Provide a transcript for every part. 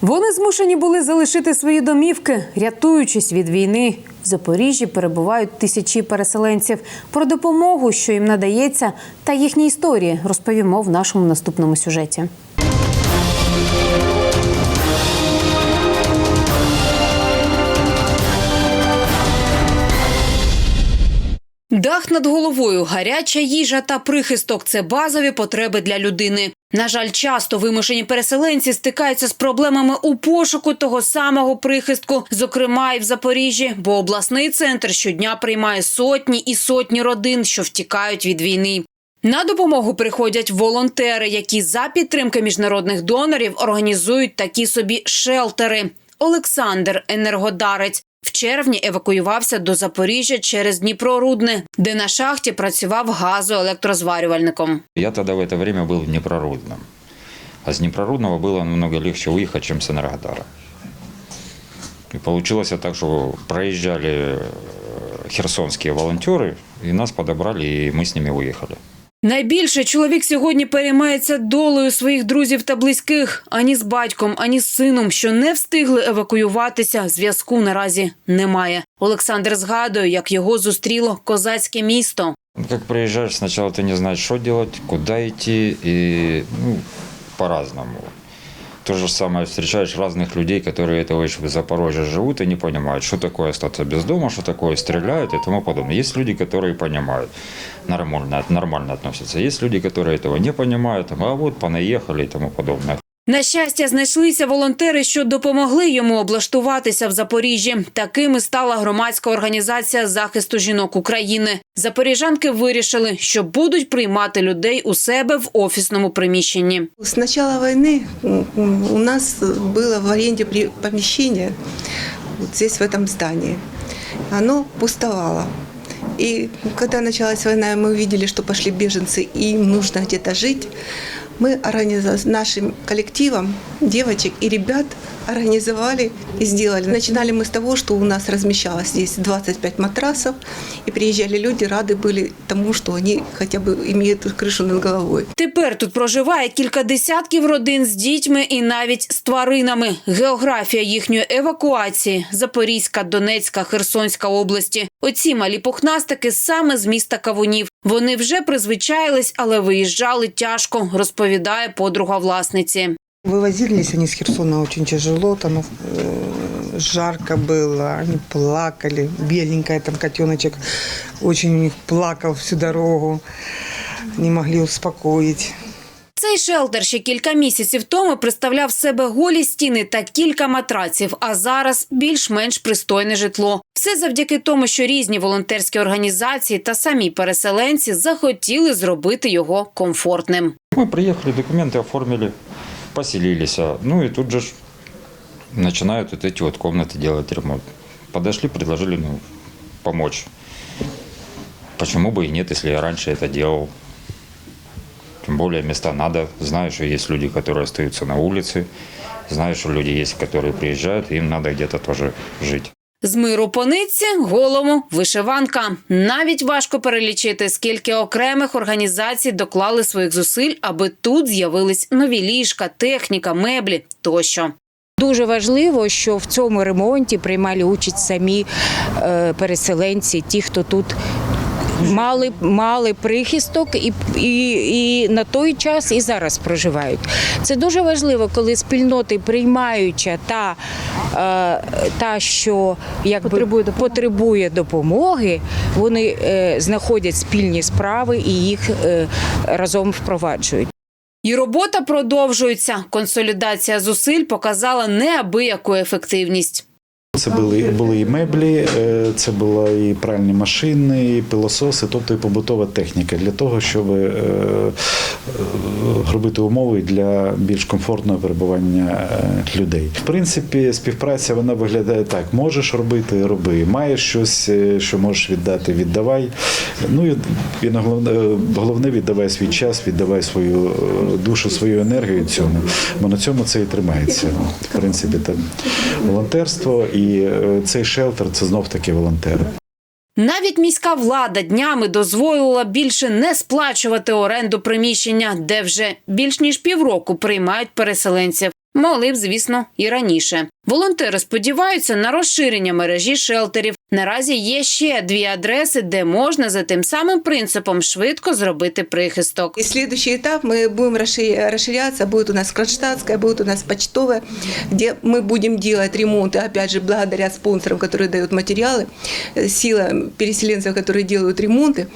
Вони змушені були залишити свої домівки, рятуючись від війни. В Запоріжжі перебувають тисячі переселенців. Про допомогу, що їм надається, та їхні історії розповімо в нашому наступному сюжеті. Дах над головою, гаряча їжа та прихисток це базові потреби для людини. На жаль, часто вимушені переселенці стикаються з проблемами у пошуку того самого прихистку, зокрема і в Запоріжжі, бо обласний центр щодня приймає сотні і сотні родин, що втікають від війни. На допомогу приходять волонтери, які за підтримки міжнародних донорів організують такі собі шелтери. Олександр Енергодарець в червні евакуювався до Запоріжжя через Дніпрорудне, де на шахті працював газоелектрозварювальником. Я тогда в это время был в Днепрорудном. А с Днепрорудного было намного легче выехать, чем с Энергодара. И получилось так, что проезжали э, херсонские волонтеры, и нас подобрали, и мы с ними уехали. Найбільше чоловік сьогодні переймається долею своїх друзів та близьких ані з батьком, ані з сином, що не встигли евакуюватися. Зв'язку наразі немає. Олександр згадує, як його зустріло козацьке місто. Як приїжджаєш, спочатку ти не знаєш, що робити, куди йти, і ну, по-разному. То же самое встречаешь разных людей, которые это в Запорожье живут и не понимают, что такое остаться без дома, что такое стреляют и тому подобное. Есть люди, которые понимают, нормально, нормально относятся. Есть люди, которые этого не понимают, а вот понаехали и тому подобное. На щастя, знайшлися волонтери, що допомогли йому облаштуватися в Запоріжжі. Такими стала громадська організація захисту жінок України. Запоріжанки вирішили, що будуть приймати людей у себе в офісному приміщенні. С начала войны м, м, у нас было в аренде при- помещение вот здесь, в этом здании. Оно пустовало. И когда началась война, и мы увидели, что пошли беженцы, и им нужно где-то жить, мы организовали с нашим коллективом девочек и ребят организовали и сделали. Начинали мы с того, что у нас размещалось здесь 25 матрасов, и приезжали люди, рады были тому, что они хотя бы имеют крышу над головой. Тепер тут проживає кілька десятків родин з дітьми і навіть з тваринами. Географія їхньої евакуації Запорізька, Донецька, Херсонська області. Оці малі пухнастики саме з міста Кавунів. Вони вже призвичаїлись, але виїжджали тяжко, розповідає подруга власниці. Вывозились они с Херсона очень тяжело, там э, жарко было, они плакали. Беленькая там котеночек очень у них плакал всю дорогу, не могли успокоить. Цей шелтер ще кілька місяців тому представляв з себе голі стіни та кілька матраців, а зараз більш-менш пристойне житло. Все завдяки тому, що різні волонтерські організації та самі переселенці захотіли зробити його комфортним. Мы приехали, документы оформили, поселились. а, Ну и тут же ж начинают вот эти вот комнаты делать ремонт. Подошли, предложили ну, помочь. Почему бы и нет, если я раньше это делал. Тем более места надо. Знаю, что есть люди, которые остаются на улице. Знаю, что люди есть, которые приезжают, им надо где-то тоже жить. З миру по нитці, голому вишиванка. Навіть важко перелічити, скільки окремих організацій доклали своїх зусиль, аби тут з'явились нові ліжка, техніка, меблі тощо. Дуже важливо, що в цьому ремонті приймали участь самі е, переселенці, ті, хто тут мали, мали прихисток і, і, і на той час і зараз проживають. Це дуже важливо, коли спільноти приймаюча та, е, та що якби, потребує, допомоги. потребує допомоги, вони е, знаходять спільні справи і їх е, разом впроваджують. І робота продовжується. Консолідація зусиль показала неабияку ефективність. Це були, були і меблі, е, це були і пральні машини, і пилососи, тобто і побутова техніка для того, щоб е, е, робити умови для більш комфортного перебування людей. В принципі, співпраця вона виглядає так: можеш робити, роби. Маєш щось, що можеш віддати, віддавай. Ну і, головне, віддавай свій час, віддавай свою душу, свою енергію цьому. Бо на цьому це і тримається. В принципі, там волонтерство і е, цей шелтер це знов таки волонтери. Навіть міська влада днями дозволила більше не сплачувати оренду приміщення, де вже більш ніж півроку приймають переселенців. Могли б, звісно, і раніше. Волонтери сподіваються на розширення мережі шелтерів. Наразі є ще дві адреси, де можна за тим самим принципом швидко зробити прихисток. И следующий этап мы будем расширя- расширяться. Будет у нас Кронштадтская, будет у нас почтовая, где мы будем делать ремонты, опять же, благодаря спонсорам, которые дают материалы, э, сила переселенцев, которые делают ремонты.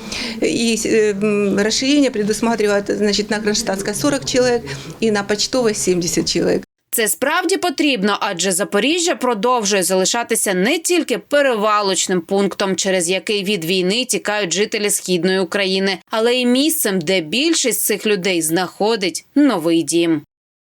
И э, м, расширение предусматривает, значит, на Кронштадтской 40 человек и на почтовой 70 человек. Це справді потрібно, адже Запоріжжя продовжує залишатися не тільки перевалочним пунктом, через який від війни тікають жителі східної України, але й місцем, де більшість цих людей знаходить новий дім.